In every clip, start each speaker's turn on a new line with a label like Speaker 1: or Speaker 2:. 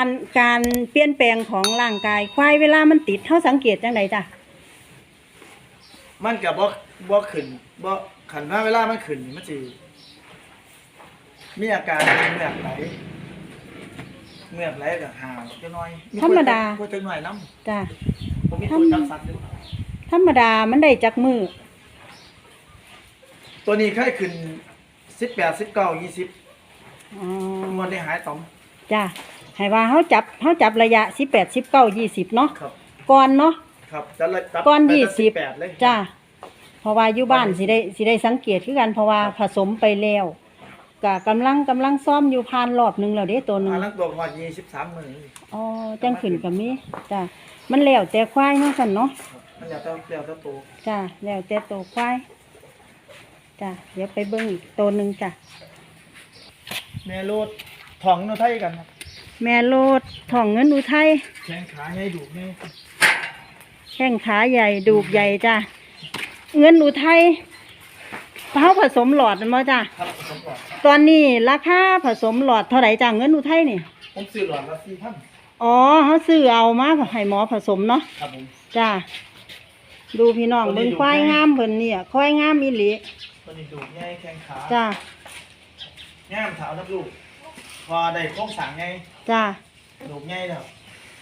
Speaker 1: การการเปลี่ยนแปลงของร่างกายควายเวลามันติดเฮาสังเกตจังไดจ้ะ
Speaker 2: มันกับบ่บ่ขึ้นบ่ขันว่าเวลามันขึ้นนี่มันสิมีอาการเหงือกไหลเหงือกไหลกับหาวจักหน่อย
Speaker 1: ธรรมดา
Speaker 2: คุยจักหน่อยน้
Speaker 1: จ้ะำ
Speaker 2: ผมมีตัวจับสัตว์อยู่
Speaker 1: ธรรมดามันได้จักมือ
Speaker 2: ตัวนี้เคยขึ้น18 19 20
Speaker 1: อ๋อ
Speaker 2: มันได้หายต่อม
Speaker 1: จ้ะ ให้ว่าเฮาจับเฮาจับระยะ18 19 20เนาะ
Speaker 2: ครับ
Speaker 1: ก่อนเนาะ
Speaker 2: ครับจะเลยจับ
Speaker 1: ก่อน
Speaker 2: ไป
Speaker 1: ยี่
Speaker 2: แต่
Speaker 1: สิบ
Speaker 2: 18เลย
Speaker 1: จ้ะเพราะว่าอยู่บ้านสิได้สิได้สังเกตคือกันเพราะว่าผสมไปแล้วก็กำลังกำลังซ่อมอยู่ผ่านรอบหนึงแล้วเด้ตัวหนึง
Speaker 2: อันนั้นตัวพอ23มื้อนี่
Speaker 1: อ๋อจังขึ้นก็มีจ้ะมันแล้วแต่ควายเนาะซั่นเนาะ
Speaker 2: ครับมันแล้วแต่แล้วแต่ตัว
Speaker 1: จ้ะแล้วแต่ตัวควายจ้ะเดี๋ยวไปเบิ่งอีกตัวหนึงจ้ะ
Speaker 2: แม่โลดท้องเนาไทยกันครับ
Speaker 1: แม่โลดทองเงินอุทัย
Speaker 2: แข้งขาใหญ่ดุใหญ่
Speaker 1: แข้งขาใหญ่ดูกใหญ่จ้ะเงินอุทัยเขาผสมหลอดมันมาจ้ะ
Speaker 2: ครับผมก่อน
Speaker 1: ตอนนี้ราคาผสมหลอดเท่าไหร่จ้ะเงินอุทัยนี่
Speaker 2: ผมซื้อหลอดละ4,000
Speaker 1: อ๋อเขาซื้อเอามาให้หมอผสมเนาะ
Speaker 2: ครับผม
Speaker 1: จ้ะดูพี่น้อง
Speaker 2: ตัวนี้
Speaker 1: เบิ่ง
Speaker 2: ดู
Speaker 1: ควาย
Speaker 2: ง่าย
Speaker 1: งามเพิ่นเนี่ยควายงามอีหลี
Speaker 2: ตัวนี้ดุใหญ่แข้งขา
Speaker 1: จ้ะ
Speaker 2: งามเท้าทับลูก พอได้โค้งสร้างไง
Speaker 1: จ้ะ
Speaker 2: ดุใหญ่แล้ว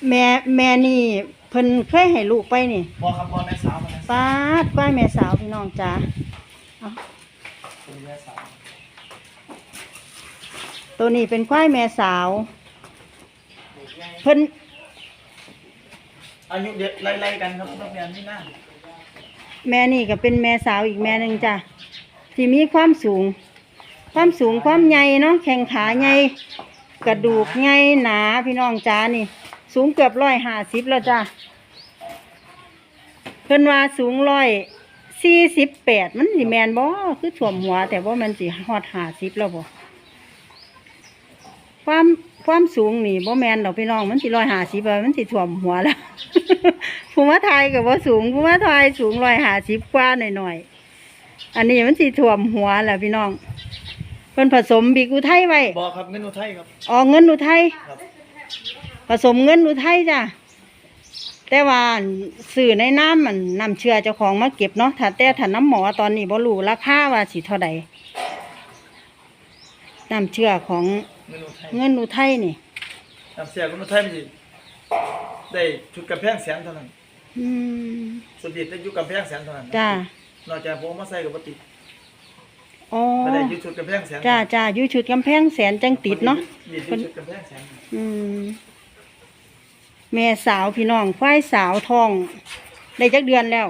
Speaker 1: แม่แม่นี่เพิ่นเคยให้ลูกไปนี่
Speaker 2: พอครับพอแม่สาวมาแม่สาว
Speaker 1: ป้าดควายแม่สาวพี่น้องจ้ะเอา
Speaker 2: ตัวนี้แม่สาว
Speaker 1: ตัวนี้เป็นควายแม่สาว
Speaker 2: ดุใหญ่
Speaker 1: เพิ่น
Speaker 2: อายุเด็กไล่ๆกันครับนักเรียนนี่น่า
Speaker 1: แม่นี่ก็เป็นแม่สาวอีกแม่หนึ่งจ้ะที่มีความสูง ความสูงความใหญ่เนาะแข้งขาใหญ่กระดูกใหญ่หนาพี่น้องจ้านี่ สูงเกือบร้อยห้าสิบแล้วจ้ะเพิ่นว่าสูงร้อยสี่สิบแปดมันสิแมนบ่คือถ่วมหัว แต่ว่ามันสิฮอดห้าสิบแล้วบ่ความความสูงนี่บ่แมนดอกพี่น้องมันสิร้อยห้าสิบมันสิถ่วมหัวแล้ว ภูมิไทยกับว่าสูงภูมิไทยสูงร้อยห้าสิบกว่าหน่อยๆอันนี้มันสิถ่วมหัวแหละพี่น้อง พิ่นผสมบิกอุทัยไว้
Speaker 2: บอกครับเงินอุทัยครับ
Speaker 1: ออกเงินอุทัย
Speaker 2: ครับ
Speaker 1: ผสมเงินอุทัยจ้ะแต่ว่าสื่อในน้ำมันนำเชื่อเจ้าของมาเก็บเนาะถ้าแต่ถ้าน้ำหมอตอนนี้บ่รู้ราคาว่าสิเท่าใดน้ำเชื่อของ
Speaker 2: เงินอุทัย
Speaker 1: เงินอุทัยนี่
Speaker 2: น้ำเสียเงินอุทัยมันสิได้ชุดกระแพงแสนเท่านั้น
Speaker 1: อืม
Speaker 2: สุดเด็ดได้อยุกกระแพงแสนเท่านั้น
Speaker 1: จ้าน
Speaker 2: อกจากผมมาใส่กับปติด
Speaker 1: อ๋อ
Speaker 2: ไม่ได้อยุชุดกระแพงแสน
Speaker 1: จ้าจ้าอยู่ชุดกำแพงแสนจังติดเนาะ
Speaker 2: ดีดอยู่ชุดกระแพงแสน
Speaker 1: อืม แม่สาวพี่น้องควายสาวทอง ได้จักเดือนแล้ว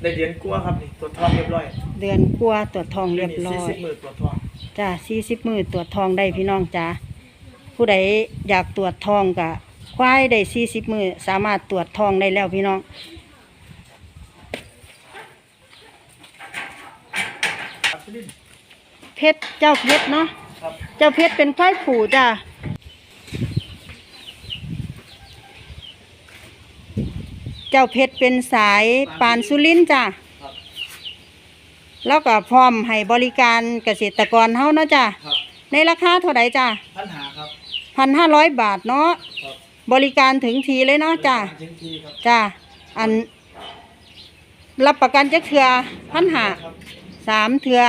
Speaker 2: ได้เหรียญกลัวครับนี่ตัวจทองเรียบร้อย
Speaker 1: เดือนกว่าตรวจทองเรียบร้อ
Speaker 2: สี่
Speaker 1: ย
Speaker 2: สิบหมื่นตัวจทอง
Speaker 1: จ้าสี่สิบมือตรวจทองได้พี่น้องจ้าผู้ใดอยากตรวจทองกะควายได้สี่สิบมือสามารถตรวจทองได้แล้วพี่น้อง
Speaker 2: ครับพี่ลิน
Speaker 1: เพชรเจ้าเพชรเนาะ
Speaker 2: ครับ
Speaker 1: เจ้าเพชรเป็นควายผูจ้าเจ้าเพชรเป็นสายปานสุรินทร์จ้า
Speaker 2: ครับ
Speaker 1: แล้วก็พร้อมให้บริการเกษตรกรเฮาเนาะจ้ะ
Speaker 2: ครับ
Speaker 1: ในราคาเท่าไหร่จ้ะ
Speaker 2: ปัญหาครับ
Speaker 1: พันห้าร้อยบาทเนาะ
Speaker 2: ครับ
Speaker 1: บริการถึงทีเลยเนาะจ้ะ
Speaker 2: ทิ้งทีครับ
Speaker 1: จ้ะอันรับประกันจักเทือพันหา
Speaker 2: ครับ
Speaker 1: สามเทือ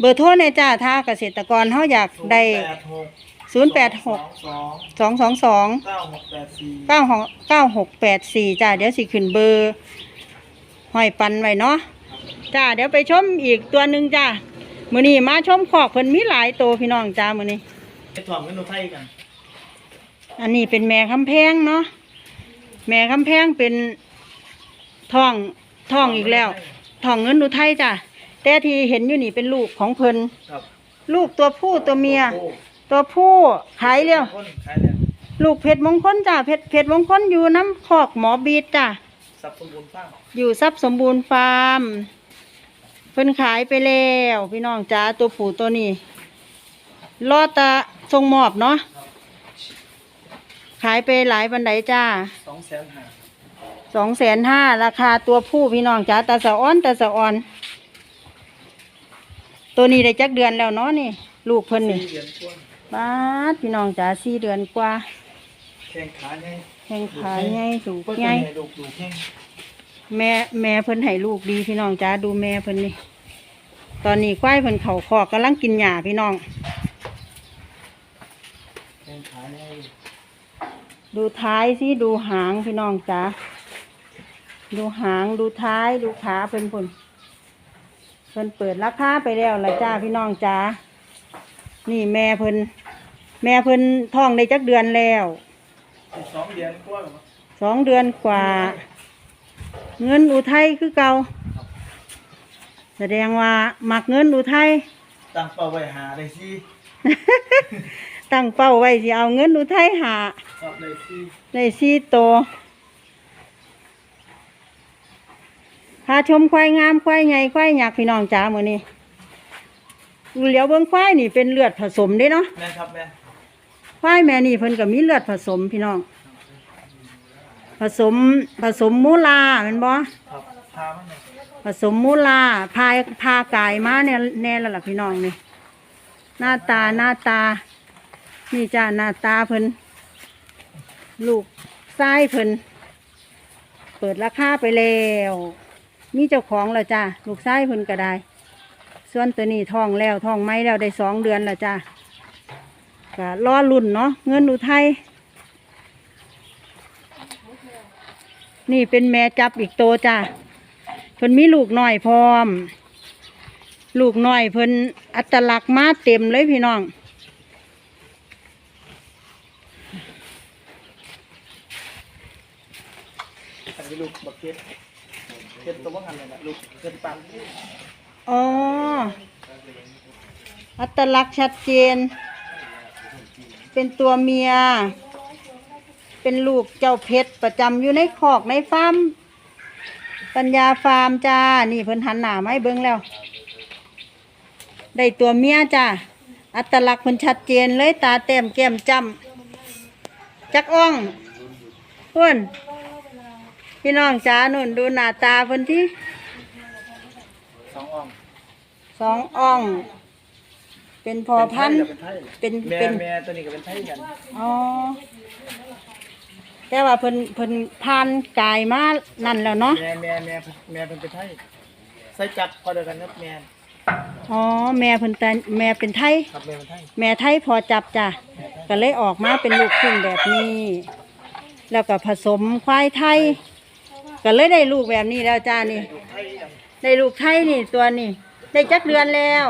Speaker 1: เบอร์โทรเนี่ยจ้ะถ้าเกษตรกรเฮาอยากได้ศูนย์แปดหก
Speaker 2: สอง
Speaker 1: สองสองสอง
Speaker 2: เก้าหกแปดสี่
Speaker 1: เก้าหกเก้าหกแปดสี่จ้ะเดี๋ยวสิขึ้นเบอร์ห้อยปันไว้เนาะจ้ะเดี๋ยวไปชมอีกตัวหนึ่งจ้ะมื้อนี้มาชมขอกเพิ่นมีหลายตัวพี่น้องจ้ามื้อนี้
Speaker 2: ไปถ่วงเงินอุทัยกัน
Speaker 1: อันนี้เป็นแม่คำแพงเนาะแม่คำแพงเป็นทองทองอีกแล้วทองเงินอุทัยจ้ะ แต่ที่เห็นอยู่นี่เป็นลูกของเพิ่น
Speaker 2: ครับ
Speaker 1: ลูกตัวผู้ตัวเมีย
Speaker 2: โอ้
Speaker 1: ตัวผู้ขายเร็ว
Speaker 2: คนขายแล้ว
Speaker 1: ลูกเพชรมงคลจ้ะเพชรเพชรมงคลอยู่น้ำคอกหมอบีดจ้ะ
Speaker 2: สับสมบูรณ์ฟ้าง
Speaker 1: อยู่ทรัพย์สมบูรณ์ฟาร์มเพิ่นขายไปแล้ว พี่น้องจ้าตัวผู้ตัวนี้รอตะทรงมอบเนาะขายไปหลายบันไดจ้า
Speaker 2: สองแสนห้า
Speaker 1: สองแสนห้าราคาตัวผู้พี่น้องจ้าตาสะอ้อนตาสะอ่อน ตัวนี้ได้จักเดือนแล้วเนาะนี่ ลูกเพิ่นนี่
Speaker 2: สี่เหรียญกว่า
Speaker 1: ป้าดพี่น้องจ๋าสี่เดือนกว่า
Speaker 2: แข้งขาใหญ่
Speaker 1: แข้งขาใหญ่สูง
Speaker 2: เพิ่น
Speaker 1: ใหญ่
Speaker 2: ให้ลูกดูแข้ง
Speaker 1: แม่แม่เพิ่นให้ลูกดีพี่น้องจ๋าดูแม่เพิ่นนี่ ตอนนี้ควายเพิ่นเข่าคอกกำลังกินหญ้าพี่น้อง
Speaker 2: แข้งขาใหญ่
Speaker 1: ดูท้ายสิดูหางพี่น้องจ๋าดูหางดูท้ายดูขาเพิ่นพุ่น เพิ่นเปิดราคาไปแล้วละจ้าพี่น้องจ๋านี่แม่เพิ่นแม่เพิ่นท้องได้จักเดือนแล้ว
Speaker 2: สิบสองเดือนกว่าแล้วมั้ง
Speaker 1: สองเดือนกว่า เงินอุทัยคือเก่าแสดงว่ามักเงินอุทัย
Speaker 2: ตั้งเป้าไว้หาได้สิ
Speaker 1: ตั้งเป้าไว้สิเอาเงินอุทัยหา
Speaker 2: ครับได้สิ
Speaker 1: ได้สี่ตัว พาชมควายงามควายใหญ่ควายหยักพี่น้องจ๋ามื้อนี้เหลียวเบิ่งควายนี่เป็นเลือดผสมเด้เนาะ
Speaker 2: แม่นครับแม่น
Speaker 1: ควายแม่นี่เพิ่นก็มีเลือดผสมพี่น้อง ผสมผสมมูลาแม่นบ่
Speaker 2: ครับพามันหน่อย
Speaker 1: ผสมมูลาพายพากายมาเนี่ยแน่แล้วล่ะพี่น้องนี่หน้าตาหน้าตา นี่จ้าหน้าตาเพิ่นลูกไส้เพิ่นเปิดราคาไปแล้ว มีเจ้าของแล้วจ้าลูกไส้เพิ่นก็ได้ ส่วนตัวนี้ท้องแล้วท้องไม่แล้วได้สองเดือนแล้วจ้าก็รอรุ่นเนาะเงินอุทัยนี่เป็นแม่จับอีกโตวจ้าเพิ่นมีลูกหน้อยพร้อม ลูกหน้อยเพิ่นอัตลักษณ์มาเต็มเลยพี่น้อง
Speaker 2: อันนี้ลูกบักเก็ต เก็ตตัวว่างันเลยนะลูกเก็ตปัน
Speaker 1: อ๋อ อัตลักษณ์ชัดเจน เป็นตัวเมีย เป็นลูกเจ้าเพชรประจำอยู่ในคอกในฟาร์มปัญญาฟาร์มจ้า นี่เพิ่นหันหน้ามาให้เบิ่งแล้ว ได้ตัวเมียจ้า อัตลักษณ์เพิ่นชัดเจนเลยตาแต้มแก้มจ้ำจักอ่องเพิ่น พี่น้องจ้านุ่นดูหน้าตาเพิ่นที่
Speaker 2: สองอ่อง
Speaker 1: สองอ่อง เป็นพอพันธุ์
Speaker 2: เป็น
Speaker 1: เป็น
Speaker 2: ไทย
Speaker 1: เป็
Speaker 2: แม่
Speaker 1: น
Speaker 2: แม่ตัวนี้ก็เป็นไทยกัน
Speaker 1: อ๋อ แต่ว่าเพิ่นเพิ่นผ่านกายมานั่นแล้วเนาะ
Speaker 2: แม่แม่แม่แม่เป็นเป็นไทยใส่จักรพอเดียวกันครับแม่
Speaker 1: อ๋อ แม่เพิ่นแต่แม่เป็นไทย
Speaker 2: ครับแม่เป็นไทย
Speaker 1: แม่ไทยพอจับจ้ะ ก็เลยออกมาเป็นลูกครึ่งแบบนี้ แล้วก็ผสมควายไทย ก็เลยได้ลูกแบบนี้แล้วจ้านี่
Speaker 2: ลูกไทยกัน
Speaker 1: ได้ลูกไทยนี่ตัวนี้ได้จักเดือนแล้ว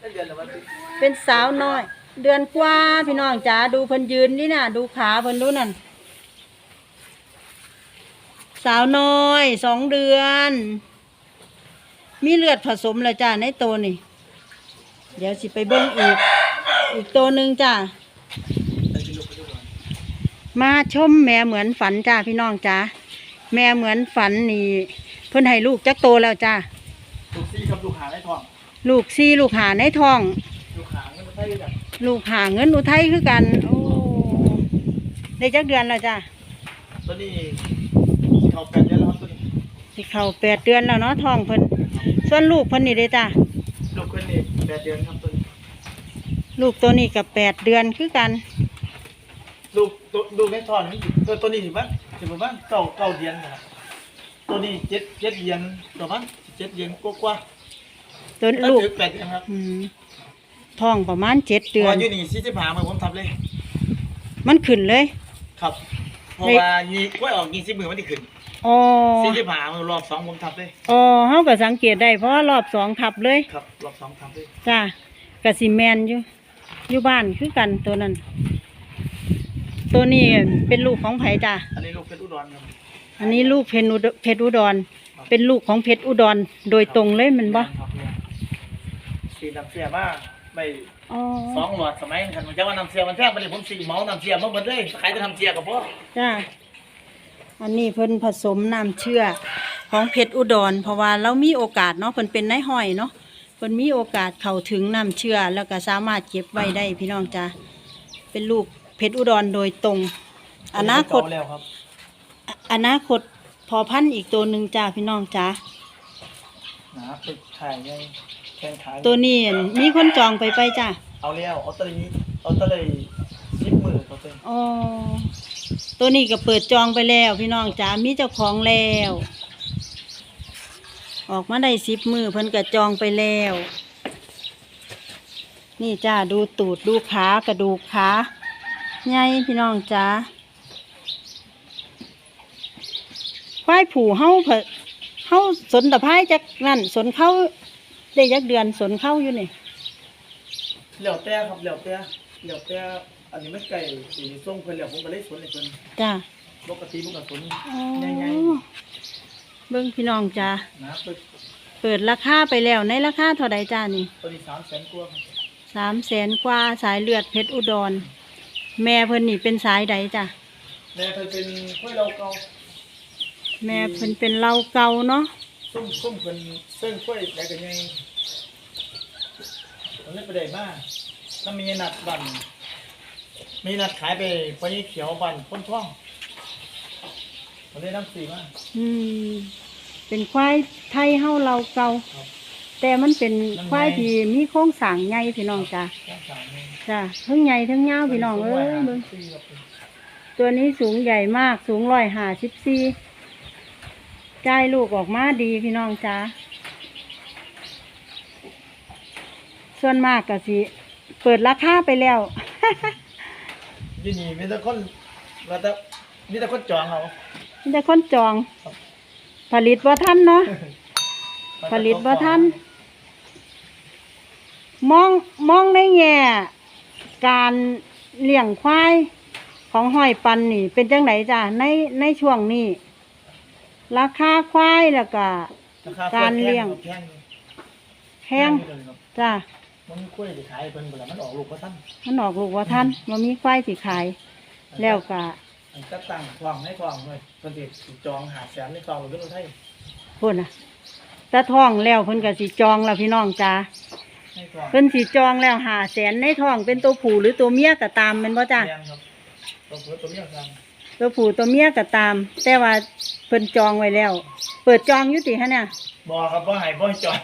Speaker 2: ได้เดือนละวันที่
Speaker 1: เป็นสาวน้อย เดือนกว่าพี่น้องจ๋าดูเพิ่นยืนนี่น่ะ ดูขาเพิ่นดูนั่นสาวน้อยสองเดือน มีเลือดผสมแล้วจ้าในตัวนี่ เดี๋ยวสิไปเบิ้งอีก อีกตัวหนึ่งจ้า
Speaker 2: ได้เป็นลูกปัจจุบัน
Speaker 1: มาชมแม่เหมือนฝันจ้าพี่น้องจ้า แม่เหมือนฝันนี่ เพิ่นให้ลูกจักโตแล้วจ้า
Speaker 2: ลูกซี่ครับลูกหาได้ทอง
Speaker 1: ลูกซี่ลูกหาในท้อง
Speaker 2: ลูกหาเงินเป็นไทยกัน
Speaker 1: ลูกหาเงินอุทัยคือกันโอ้ได้จักเดือนแล้วจ้า
Speaker 2: ตัวนี้เขาแปดเดือนแล้วครับตัวนี้
Speaker 1: สิเข้าแปดเดือนแล้วเนาะท้องเพิ่นส่วนลูกเพิ่นนี่เด้จ้า
Speaker 2: ลูกคนนี้แปดเดือนครับตัวนี้
Speaker 1: ลูกตัวนี้กับแปดเดือนคือกัน
Speaker 2: ลูกตัวลูกในท้องนี่ตัวตัวนี้ถือว่า ถือว่าเก้าเก้าเดือนนะครับตัวนี้เจ็ดเจ็ดเดือนตัวมันเจ็ดเดือนกว่า
Speaker 1: ตัว
Speaker 2: ๆ
Speaker 1: ลูก
Speaker 2: ถึงแปดเดือนครับ
Speaker 1: อืมท้องประมาณเจ็ดเดือน
Speaker 2: พออยู่นี่สี่สิบห้ามาผมทำเลย
Speaker 1: มันขึ้นเลย
Speaker 2: ครับเพราะว่านี่กล้วยออกยี่สิบมือมันที่ขึ้น
Speaker 1: อ๋อ
Speaker 2: สี่สิบห้ามารอบสองผมทำเลย
Speaker 1: อ๋อเฮาก็สังเกตได้เพราะว่ารอบสองทับเลย
Speaker 2: ครับ รอบสองทำเลย
Speaker 1: จ้ากะสิแมนอยู่ อยู่บ้านคือกันตัวนั้น ตัวนี้เป็นลูกของไผจ้า
Speaker 2: อันนี้ลูกเป็นอุดรครับ
Speaker 1: อันนี้ลูกเพชรอุดเพชรอุดร เป็นลูกของเพชรอุดร โดยตรงเลยแมันบ่
Speaker 2: ครับเนี่ยสีน้ำเสียมาไป
Speaker 1: อ๋อ
Speaker 2: สองหลอดสมัยนั้นผมจะว่าน้ำเสียมันแพงไปเลยผมสีเหมาน้ำเสียมาหมดเลยขายแต่น้ำเสียกับพ่อ
Speaker 1: จ้าอันนี้เพิ่นผสมน้ำเชื่อของเพชรอุดร เพราะว่าเรามีโอกาสเนาะเพิ่นเป็นนายห้อยเนาะเพิ่นมีโอกาสเข้าถึงน้ำเชื่อแล้วก็สามารถเก็บไว้ได้พี่น้องจ้าเป็นลูก เพชรอุดรโดยตรง อนาคต
Speaker 2: เก่แล้วครับ
Speaker 1: อนาคตพอพันธุ์อีกตัวหนึ่งจ้าพี่น้องจ้า
Speaker 2: หนาปึกถ่ายไงแข้งขา
Speaker 1: ตัวนี้มีคนจองไปไปจ้า
Speaker 2: เอาแล้วเอาตัวนี้เอาตะเลยสิบมือเขาเต็ม
Speaker 1: อ๋อตัวนี้ก็เปิดจองไปแล้ว พี่น้องจ๋ามีเจ้าของแล้ว ออกมาได้สิบมือเพิ่นก็จองไปแล้ว นี่จ้าดูตูดดูขากระดูกขา ใหญ่พี่น้องจ๋าควายผูเฮาเผดเฮาสนตะไคร้จักนั่นสนเข้าได้ยักเดือนสนเข้าอยู่นี่
Speaker 2: เหลี่ยวแต่ครับเหลี่ยวแต่เหลี่ยวแต่อันนี้ไม่ไก่สีส้มเพิ่นเหลี่ยวผมก็เลยสวนเลยเพิ่น
Speaker 1: จ้า
Speaker 2: ปกติผมก็สวน
Speaker 1: อ๋อ
Speaker 2: ใหญ่
Speaker 1: เบิ้งพี่น้องจ้า
Speaker 2: ๆนะเปิด
Speaker 1: เปิดราคาไปแล้วในราคาเท่าใดจ้านี่
Speaker 2: ตัวนี้สามแสนกว่าครับ
Speaker 1: สามแสนกว่าสายเลือดเพชรอุดร แม่เพิ่นนี่เป็นสายใดจ้ะ
Speaker 2: แม่เพิ่นเป็นกล้วยเราเก่า
Speaker 1: แม่เพิ่นเป็นเหล่าเก่าเนาะ
Speaker 2: ส้มส้มเพิ่นเส้นกล้วยได้กันยังผมเลยไปได้มาถ้ามีนัดบันมีนัดขายไปไปเขียวบันพ้นท่องผมได้น้ำสีมา
Speaker 1: อืมเป็นควายไทยเฮาเหล่าเก่า
Speaker 2: ครับ
Speaker 1: แต่มันเป็น
Speaker 2: มัน
Speaker 1: ควาย
Speaker 2: ใหญ่
Speaker 1: ที่มีโครงสร้างใหญ่พี่น้องจ้ะ
Speaker 2: ต้องสามนี่
Speaker 1: จ้ะทั้งใหญ่ทั้งยาวพี่น้องเอ้ยเบิ่งตัวนี้สูงใหญ่มากสูงร้อยห้าสิบสี่จ่ายลูกออกมาดีพี่น้องจ้ะส่วนมากก็สิเปิดราคาไปแล้ว
Speaker 2: ยี่นี่มีแต่คนว่าแต่มีแต่คนจองเอา
Speaker 1: มีแต่คนจอง ผลิตบ่ทันเนาะผลิตบ่ทัน มองมองในแง่การเลี้ยงควายของห้อยปันนี่ เป็นจังไหนจ้ะในในช่วงนี้ ราคาควายแล้วก็
Speaker 2: ราคา
Speaker 1: การเลี้ยง
Speaker 2: แพง
Speaker 1: แพง
Speaker 2: อยู่เลยครับ
Speaker 1: จ้ะ
Speaker 2: มันกล้วยที่ขายเพิ่นเวลามันออกลูกก็ตั้ง
Speaker 1: มันออกลูกว่าทันมันมีควายสิขาย แล้วก็
Speaker 2: มันก็ตั้งทองให้ทองเลยเพิ่นสิจองหาแสนในทองหรือเพิ่นไทย
Speaker 1: พุ่นน่ะตะท้องแล้วเพิ่นก็สิจองแล้วพี่น้องจ้า
Speaker 2: ให้ทอง
Speaker 1: เพิ่นสิจองแล้วหาแสนในท้องเป็นตัวผู้หรือตัวเมียก็ตามแม่นบ่จ้า
Speaker 2: แพงครับตัวเพิ่นตัวเมียสั่ง
Speaker 1: ตัวผู้ตัวเมียก็ตาม แต่ว่าเพิ่นจองไว้แล้ว เปิดจองอยู่ติฮะเนี่ย
Speaker 2: บ่ครับบ่ให้บ่ให้จอง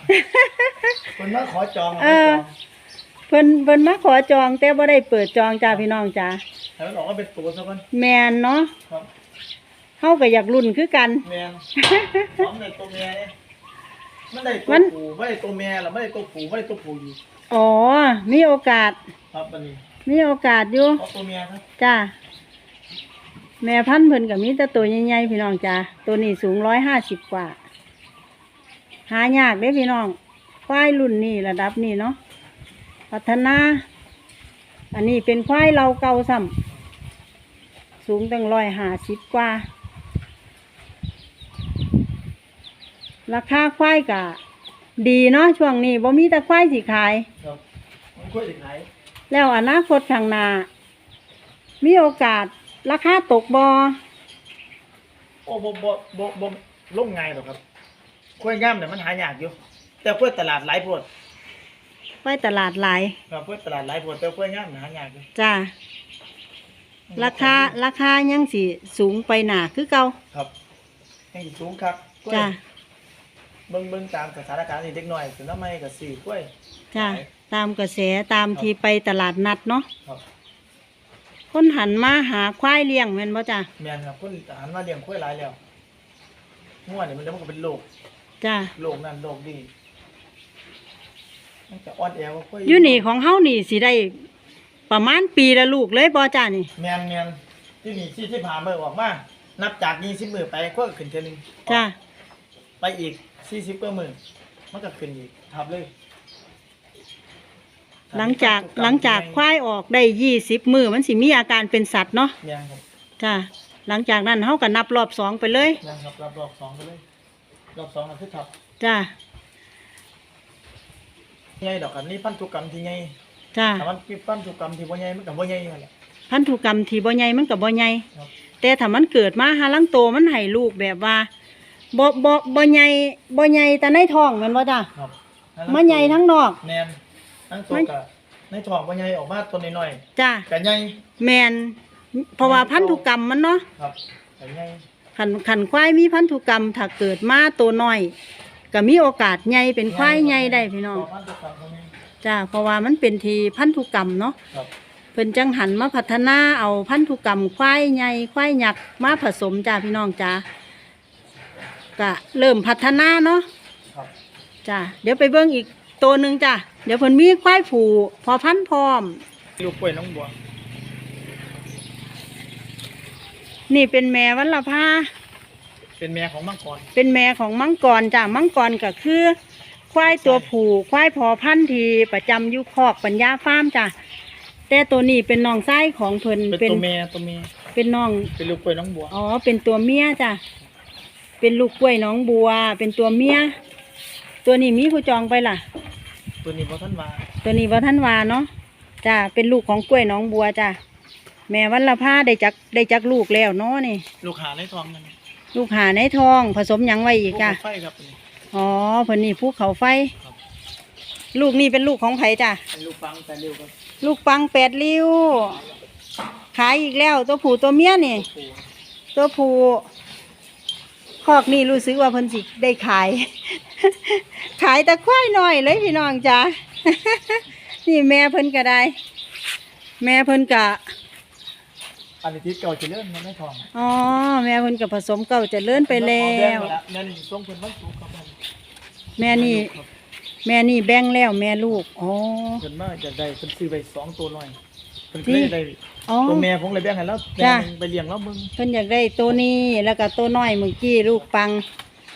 Speaker 2: เพิ่นมาขอจอง
Speaker 1: เออ เพิ่นเพิ่นมาขอจอง แต่บ่ได้เปิดจองจ้าพี่น้องจ้า
Speaker 2: ให้มันออกมาเป็นตัวซะก่อน
Speaker 1: แมนเนาะ
Speaker 2: ครับ
Speaker 1: เฮาก็อยากรุ่นคือกัน
Speaker 2: แม่นพร้อมได้ตัวเมียเนี่ย มันได้ตั
Speaker 1: มั
Speaker 2: วนผู้ไม่ได้ตัวเมียแล้วไม่ได้ตัวผู้ไม่ได้ตัวผู้อยู่
Speaker 1: อ๋อ มีโอกาส
Speaker 2: ครับอันนี้
Speaker 1: มีโอกาสอยู่
Speaker 2: เพราะตัวเมียครับ
Speaker 1: จ้าแม่พันธุ์เพิ่นก็มีแต่ตัวใหญ่ๆพี่น้องจ้าตัวนี้สูงร้อยห้าสิบกว่า หายากเด้พี่น้องควายรุ่นนี้ระดับนี้เนาะพัฒนา อันนี้เป็นควายเราเก่าซ้ำสูงตั้งร้อยห้าสิบกว่า ราคาควายกะ ดีเนาะช่วงนี้บ่มีแต่ควายสิขาย
Speaker 2: ครับมันกล้วยที่ขาย
Speaker 1: แล้วอนาคตข้างหน้ามีโอกาสราคาตกบอ
Speaker 2: โอ้บ่บ่บ่บ่ลงง่ายหรอกครับกล้วยงามเนี่ยมันหายากอยู่ แต่กล้วยตลาดหลายโพด
Speaker 1: ไว้ตลาดหลาย
Speaker 2: ครับกล้วยตลาดหลายโพดแต่กล้วยงามเนี่ยหายากอยู่
Speaker 1: จ้าราคาราคายังสิสูงไปหนาคือเก่า
Speaker 2: ครับยังสิสูงครับกล้วย
Speaker 1: จ้า
Speaker 2: เบิ่งเบิ่งตามสถานการณ์นี่เด็กน้อยถึงน้ำไม่ก็สี่กล้วย
Speaker 1: จ้าตามกระแสตามที่ไปตลาดนัดเนาะ
Speaker 2: ครับ
Speaker 1: คนหันมาหาควายเลี้ยงแม่นบ่จ้า
Speaker 2: แม่นครับคนหันมาเลี้ยงกล้วยหลายแล้วง่วนี่มันเดี๋ยวมันก็เป็นโรค
Speaker 1: จ้า
Speaker 2: โรคนั่นโรคนี่มันจะอ่อนแอกว่ากล้วย
Speaker 1: อยู่นี่ของเฮานี่สิได้ ประมาณปีละลูกเลยบ่จ้านี่
Speaker 2: แม่นแม่นที่นี่ที่ที่ผ่านมือออกมานับจากยี่สิบมือไปก็ขึ้นเท่านึง
Speaker 1: จ้า
Speaker 2: ไปอีก สี่สิบก็มือมันก็ขึ้นอีกทับเลย
Speaker 1: หลังจากหลังจากควายออกได้ยี่สิบมือมันสิมีอาการเป็นสัตว์เนาะ
Speaker 2: แม่นครับ
Speaker 1: จ้าหลังจากนั้นเฮาก็นับรอบสองไปเลย
Speaker 2: แม่นครับรับรอบสองไปเลยรอบสองนั่นคือทับ
Speaker 1: จ้า
Speaker 2: ใหญ่ดอกกันนี่พันธุกรรมที่ใหญ่
Speaker 1: จ้า
Speaker 2: ถ้ามันพันธุกรรมที่บ่ใหญ่มันก็บ่ใหญ่นั่นแหละ
Speaker 1: พันธุกรรมที่บ่ใหญ่มันก็บ่ใหญ่
Speaker 2: ครับ
Speaker 1: แต่ถ้ามันเกิดมาหาลังโตมันให้ลูกแบบว่า บ่บ่บ่ใหญ่บ่ใหญ่แต่ในท้องแม่นบ่จ้ะ
Speaker 2: ครับ
Speaker 1: มันใหญ่ทั้งนอก
Speaker 2: แม่นทั้งตัวกับในท้องบ่ใหญ่ออกมาตัวน้อย
Speaker 1: จ้ะ
Speaker 2: ๆก็ใหญ่
Speaker 1: แม่นเพราะว่าพันธุกรรมมันเนาะ
Speaker 2: ครับก็ใหญ่
Speaker 1: ขันขันควายมีพันธุกรรมถ้าเกิดมาตัวน้อยก็มีโอกาสใหญ่เป็นควายใหญ่ได้พี่น้อง
Speaker 2: พันธุกรรมเท่านี้
Speaker 1: จ้ะเพราะว่ามันเป็นทีพันธุกรรมเนาะ
Speaker 2: ครับ
Speaker 1: เพิ่นจังหันมาพัฒนาเอาพันธุกรรมควายใหญ่ควายหยักษ์มาผสมจ้าพี่น้องจ้า ก็เริ่มพัฒนาเนาะ
Speaker 2: ครับ
Speaker 1: จ้าเดี๋ยวไปเบิ่งอีกตัวหนึ่งจ้าเดี๋ยวเพิ่นมีควายผูพอพันธุ์พร้อม
Speaker 2: ลูกกล้วยน้องบัว
Speaker 1: นี่เป็นแม่วันละพา
Speaker 2: เป็นแม่ของมังกร
Speaker 1: เป็นแม่ของมังกรจ้ามังกรก็คือ ควายตัวผู้ควายพอพันธุ์ที่ประจำอยู่คอกปัญญาฟาร์มจ้าแต่ตัวนี้เป็นน้องไส้ของเพิ่น
Speaker 2: เป็นตัวแม่ตัวแม่
Speaker 1: เป็นน้อง
Speaker 2: เป็นลูกกล้วยน้องบัว
Speaker 1: อ๋อเป็นตัวเมียจ้ะ เป็นลูกกล้วยน้องบัว เป็นตัวเมีย ตัวนี้มีผู้จองไปล่ะ
Speaker 2: ตัวนี้พอท่านมา
Speaker 1: ตัวนี้ว่าท่านวาเนาะจ้ะเป็นลูกของกล้วยน้องบัวจ้ะแม่วันละผ้าได้จักได้จักลูกแล้วเนาะนี่
Speaker 2: ลูกหาในท้องนั่น
Speaker 1: ลูกหาในทอง ผสมหยังไว้อีกจ้ะ
Speaker 2: ลูไฟครับนี่
Speaker 1: อ๋อเพิ่นนี่ภูเขาไฟ
Speaker 2: ครับ
Speaker 1: ลูกนี่เป็นลูกของไผจ้ะ
Speaker 2: เป็นลูกฟังแต่เร็วครับ
Speaker 1: ลูกปังแปดริ้วขายอีกแล้วตัวผู้ตัวเมียนี่
Speaker 2: ปู
Speaker 1: ตัวผู้ คอกนี่รู้สึกว่าเพิ่นสิได้ขาย ขายแต่ควายน้อยเลยพี่น้องจ้านี่แม่เพิ่นก็ได้ แม่เพิ่นก็
Speaker 2: อันนี้ทิศเก่าจะเลื่อนมันไม่ท้อง
Speaker 1: อ๋อแม่เพิ่นก็ผสมเก่าเจะเลื่อนไปแล้ว
Speaker 2: แม่นี่ส่งเพิ่นวันศุกร์ครับผม
Speaker 1: แม่นี่ แม่นี่แบ่งแล้วแม่ลูกอ๋อ
Speaker 2: เพิ่นมาจะได้เพิ่นซื้อไปสองตัวน้อยเพิ่นก็
Speaker 1: นี่
Speaker 2: เลยได้
Speaker 1: อ๋อ
Speaker 2: ตัวแม่ผมเลยแบ่งให้แล้วแบ่
Speaker 1: จ้ะ
Speaker 2: งไปเลี้ยงแล้วมึง
Speaker 1: เพิ่นอยากได้ตัวนี้แล้วก็ตัวน้อยเมื่อกี้ลูกปัง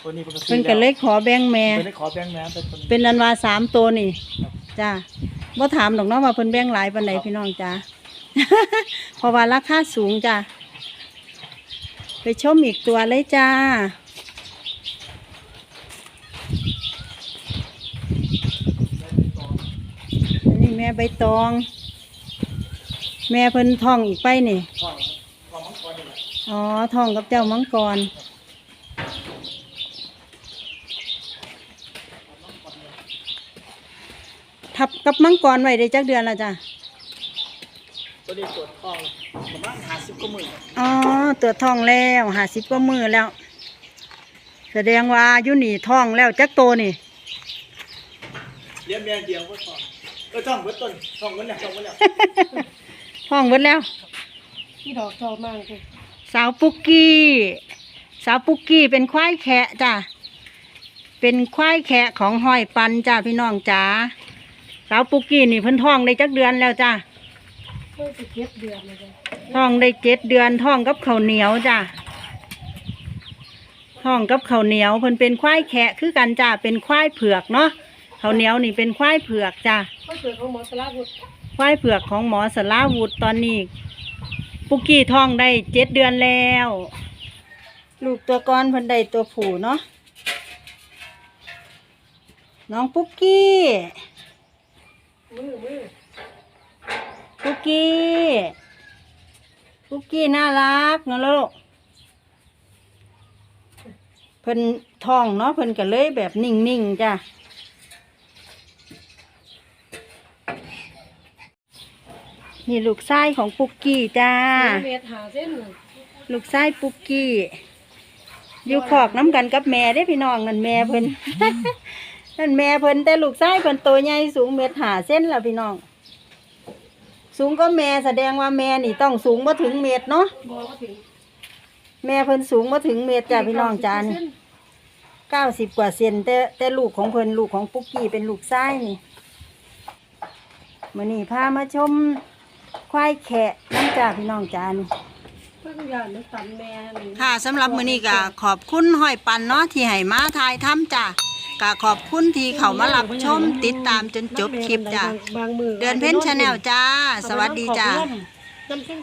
Speaker 2: ตัวนี้เพิ่นก็ซื้
Speaker 1: เพิ่
Speaker 2: อน
Speaker 1: ก็เลยขอแบ่งแม่
Speaker 2: เพิ่นเลยขอแบ่งแม่แต่เพิ่น
Speaker 1: เป็นอันว่าสามตัวนี่จ้าบ่ถามดอกเนาะว่าเพิ่นแบ่งหลายปานใดพี่น้องจ้า เพราะว่าราคาสูงจ้าไปชมอีกตัวเลยจ้า อันนี้แม่ใบตอง แม่เพิ่นท่องอีกไปนี่
Speaker 2: ท้องท้องมังกรนี่แหละ
Speaker 1: อ๋อท่องกับเจ้ามังกร ทับกับมังกรไว้ได้จักเดือนแล้วจ้ะ
Speaker 2: ตัวนี้ตรวจท้องประมาณ50กว่ามื้อครับ
Speaker 1: อ๋อตัวจท้องแล้วหาสิบกว่ามือแล้ว แสดงว่าอยุนี่ท้องแล้วจักโตนี่
Speaker 2: เลี้ยงแม่เดียวก็ท้องเออท้องเบิดต้นท้องเบิดแล้วท้องเบิดแล้ว
Speaker 1: ท้องหมดแล้ว
Speaker 3: ที่ดอกชอบมากเลย
Speaker 1: สาวปุกกี้ สาวปุกกี้เป็นควายแคะจ้ะเป็นควายแคะของห้อยปันจ้าพี่น้องจ้าสาวปุกกี้นี่เพิ่นท้องได้จักเดือนแล้วจ้า
Speaker 3: เมื่อสิเก็บเดือนเลยจ้ะ
Speaker 1: ท้องได้เจ็ดเดือนท้องกับข้าวเหนียวจ้ะท้องกับข้าวเหนียวเพิ่นเป็นควายแคะคือกันจ้าเป็นควายเผือกเนาะข้าวเหนียวนี่เป็นควายเผือกจ้า
Speaker 3: ก็เกิดของหมอสลาบุตร
Speaker 1: ควายเผือกของหมอสลาวุธตอนนี้ ปุกกี้ท้องได้เจ็ดเดือนแล้ว ลูกตัวก้อนพิ่นได้ตัวผู้เนาะน้องปุกกี้ปุกกี้ปุกกี้น่ารักเนาะลูกเพิ่นท้องเนาะเพิ่นก็เลยแบบนิ่งๆจ้ะ นี่ลูกชายของปุกกี้จ้า
Speaker 3: เมตรหาเส้นหนึ่ง
Speaker 1: ลูกชายปุกกี้ อยู่ขอกน้ำกันกับแม่ได้อพี่น้องนั่นแม่เพิ่น นั่นแม่เพิ่นแต่ลูกชายเพิ่นตัวใหญ่สูงเมตรหาเส้นละพี่น้อง สูงก็แม่แสดงว่าแม่นี่ต้องสูงมาถึงเมตรเนาะ
Speaker 3: บอกว่าถึง
Speaker 1: แม่เพิ่นสูงมาถึงเมตรจ้ะพี่น้องจ้านี่ เก้าสิบกว่าเซนแต่แต่ลูกของเพิ่นลูกของปุกกี้เป็นลูกชายนี่มื้อนี้พามาชม ควายแขะน้ำจ้าพี่น้องจ้านี่
Speaker 3: เพิ่งยานนึกตันแม่นี่
Speaker 1: ค่ะสำหรับมื้อนี้ก็ขอบคุณห้อยปันเนาะที่ให้มาทายถ้ำจ้ะก็ขอบคุณที่เขามารับชมติดตามจนจบคลิปจ้ะ
Speaker 3: บางมือ
Speaker 1: เดือนเพ็ญชาแนลจ้า สวัสดีจ้า
Speaker 3: น้ำส้ม